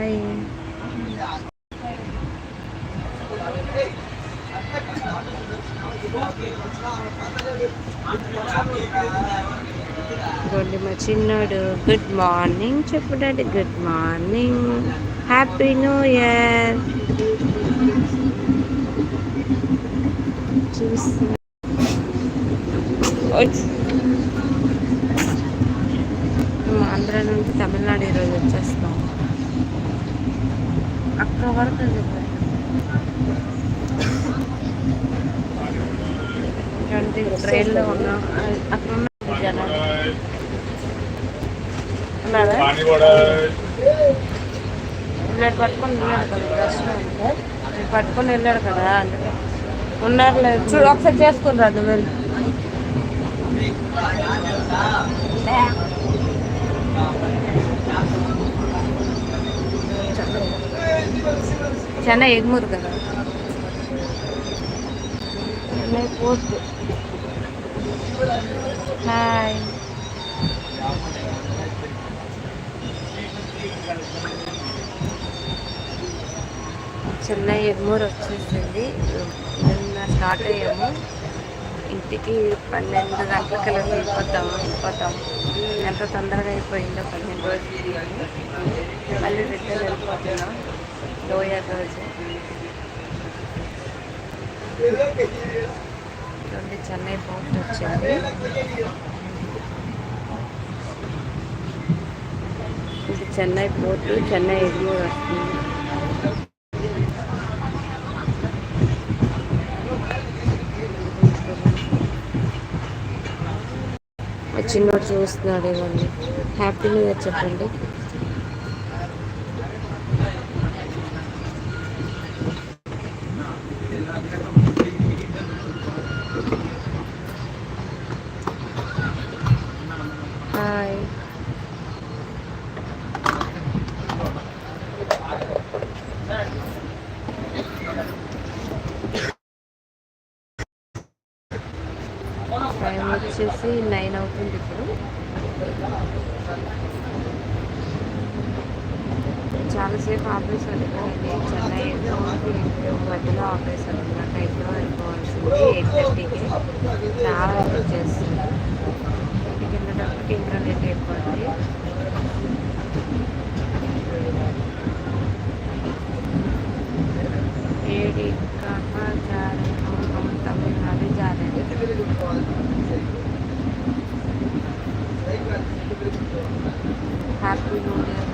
Hi ఇదిగోండి మా చిన్నోడు గుడ్ మార్నింగ్ చెప్పు daddy. Good morning happy new year చూసి ఆంధ్ర నుండి తమిళనాడు ఈరోజు వచ్చేస్తాం అక్కడ వరకు ట్రైన్లో ఉన్నాం అక్కడ ఉన్న జనాలు ఉన్నారా వెళ్ళాడు పట్టుకొని వెళ్ళాడు కదా దర్శనం నేను పట్టుకొని వెళ్ళాడు కదా అందుకే ఉన్నారు లేదు చూడు ఒకసారి చేసుకుని రాదు వెళ్ళి చెన్నై ఎగ్మూరు కదా చెన్నై పోర్ట్. హాయ్. చెన్నై ఎగ్మూరు వచ్చేసింది. నిన్న స్టార్ట్ అయ్యాము. ఇంటికి పన్నెండు గంటలకల్లా వెళ్ళిపోతాము వెళ్ళిపోతాము ఎంత తొందరగా అయిపోయిందో పన్నెండు రోజులు. మళ్ళీ రిటర్న్ వెళ్ళిపోతున్నాం. లోయర్ రోజు చెన్నై పోర్ట్ వచ్చింది ఇది చెన్నై పోర్టు చెన్నై ఎగ్మూర్ వస్తుంది చిన్నోడు చూస్తున్నాడు ఇవన్నీ హ్యాపీ న్యూ ఇయర్ చెప్పండి హాయ్ టైం వచ్చేసి నైన్ అవుతుంది ఇప్పుడు. చాలాసేపు ఆపేసారు కదండి చెన్నై మధ్యలో ఆఫీస్ అనమాట ఇప్పుడు వెళ్ళిపోవాల్సింది ఎయిట్ థర్టీకి చాలా వచ్చేస్తుంది పింక్ అనేది ఎక్కువండి ఏడి కర్మ జారే తమిళనాడు జారే హ్యాపీ న్యూ ఇయర్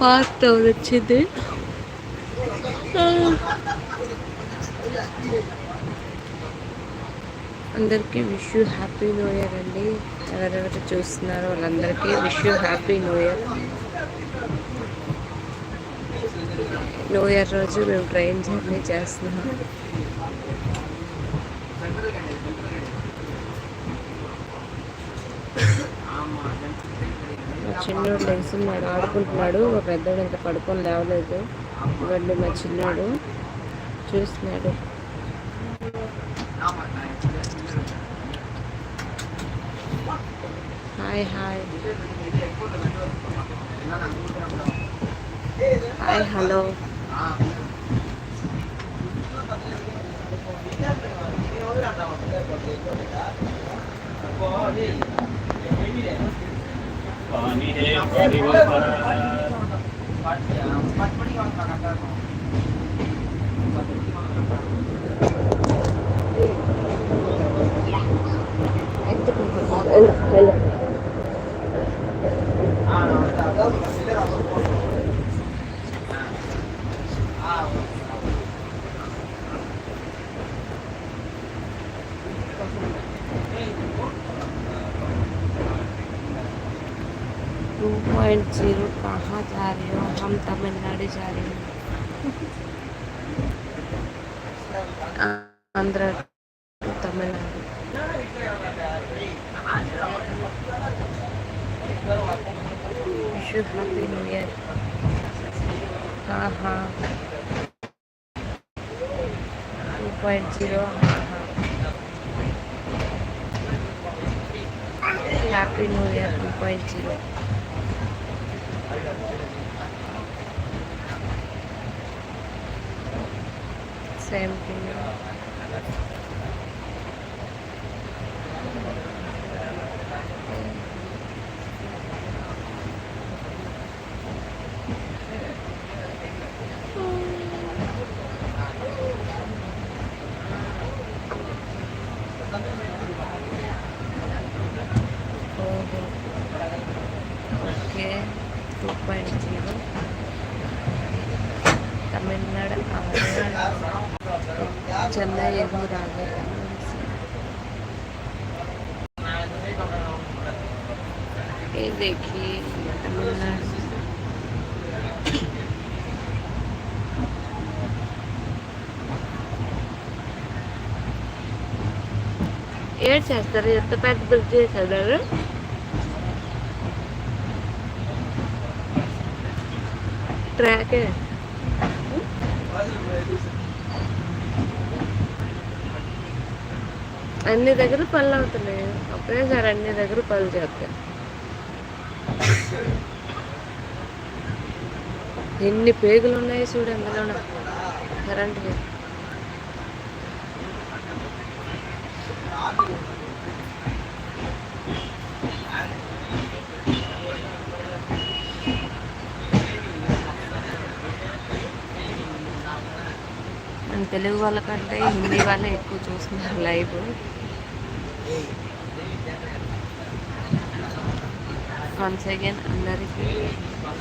పాత వచ్చింది. అందరికీ wish you happy new year అండి. ఎవరెవరు చూస్తున్నారో వాళ్ళందరికీ wish you happy new year. New year రోజు మేము ట్రైన్ జర్నీ చేస్తున్నాం. చిన్నోడు లేస్తున్నాడు ఆడుకుంటున్నాడు. మా పెద్దోడు ఇంకా పడుకొని లేవలేదు. ఇవ్వండి మా చిన్నోడు చూస్తున్నాడు. Hi hi. Hi hello. पानी है पानी बोल रहा है Hello, hello. जा रही हूँ आंध्र टू तमिलनाडु शुभ हैप्पी न्यू ईयर हाँ हाँ टू पॉइंट ज़ीरो हाँ हाँ happy new year two point zero you okay two point zero Tamil Nadu Chennai ఎదురాగా ये देखिए तमिलनाडु ఏడ్ చేస్తారు ఎంత పెద్ద బ్రిడ్జ్ చేశారు ట్రాకే అన్ని దగ్గర పళ్ళు అవుతున్నాయి ఒకేసారి అన్ని దగ్గర పళ్ళు చేస్తాయి ఎన్ని పేగులు ఉన్నాయి చూడు అందులోన కరెంట్ తెలుగు వాళ్ళకంటే హిందీ వాళ్ళే ఎక్కువ చూస్తున్నారు లైవ్. వన్స్ అగైన్ అందరికీ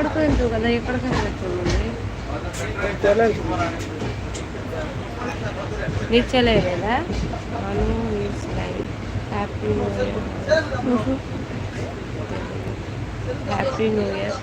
ఎక్కడికో పడుకుంటావు కదా ఎక్కడ కనిపించింది నిచ్చలేదా అను happy new year. Happy new year.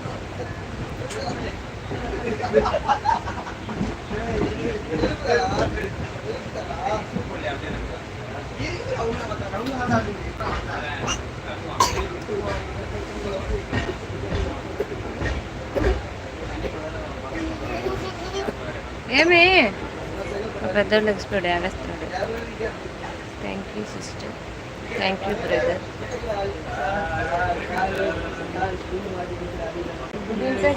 ఏమి? పెద్దోళ్ళు explode ఆడేస్తున్నాడు thank you sister thank you brother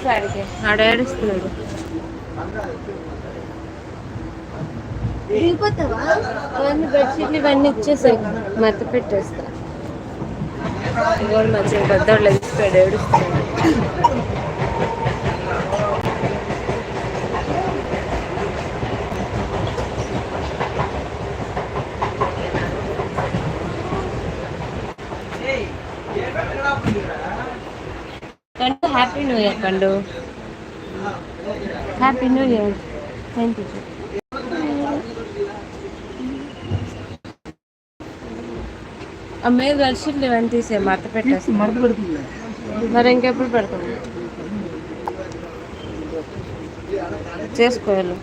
ఆడికి ఆడ ఏడుస్తున్నాడు. అవన్నీ బెడ్షీట్లు ఇవన్నీ ఇచ్చేసాయి. మత్త పెట్టేస్తా. ఇవాళ మంచిగా పెద్దోళ్ళు ఎక్స్ప్లోడ్ ఏడుస్తున్నాడు year Khandu happy new year thank you అమ్మాయి దర్శనం ఇవన్నీ తీసే మత పెట్టేసి మడత పెడుతుంది మరి ఇంకెప్పుడు పెడతాం చేసుకోవాలి.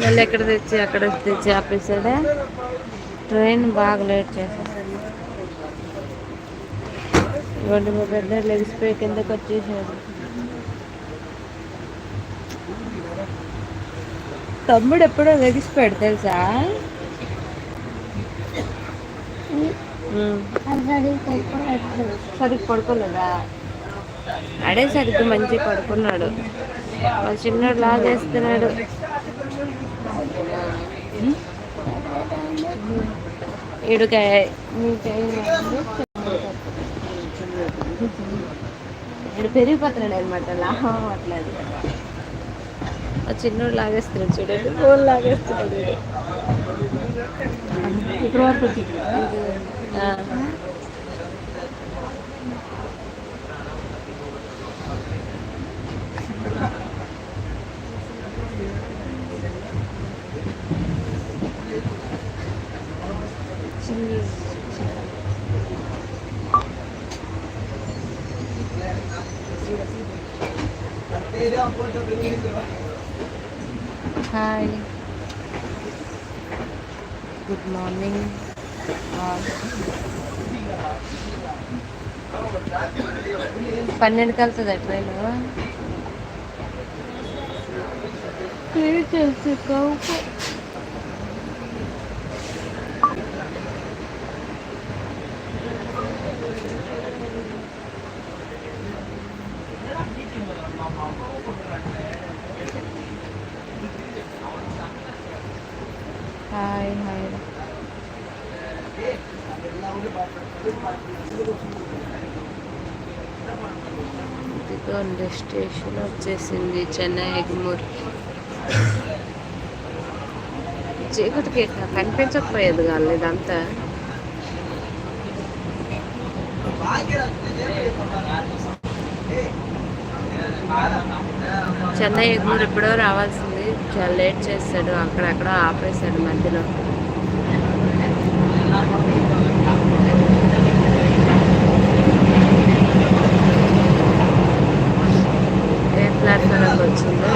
మళ్ళీ ఎక్కడ తెచ్చి అక్కడ తెచ్చి ఆపేసాడే? ట్రైన్ బాగా లేట్ చేసేసాడు ఇవ్వండి మా పెద్ద లెగిసిపోయి కిందకి వచ్చేసాడు తమ్ముడు ఎప్పుడో లెగిసిపోయాడు తెలుసా? సరిగ్గా పడుకోలేదా? అడే సరిగ్గా మంచిగా పడుకున్నాడు. మా చిన్నోడు లాగేస్తున్నాడు ఇడుకాయ ఇడు పెరిగిపోతున్నాడు అనమాట లాభం అట్లేదు. ఆ చిన్నోడు లాగేస్తున్నాడు చూడండి. ఫోన్ లాగేస్తున్నాడు. వరకు హాయ్ గుడ్ మార్నింగ్ పన్నెండుకి వెళ్తుంది ట్రైన్ చేస్తే కావు హాయ్ హాయ్. ఇదిగోండి స్టేషన్ వచ్చేసింది చెన్నై ఎగ్మూర్. చీకటికి ఎట్లా కనిపించకపోయేది కాదు ఇదంతా. చెన్నై ఎగ్మూర్ ఎప్పుడో రావాల్సింది. చాలా లేట్ చేస్తాడు. అక్కడక్కడ ఆపేశాడు మధ్యలో. ఏ ప్లాట్ఫామ్కి వచ్చిందో?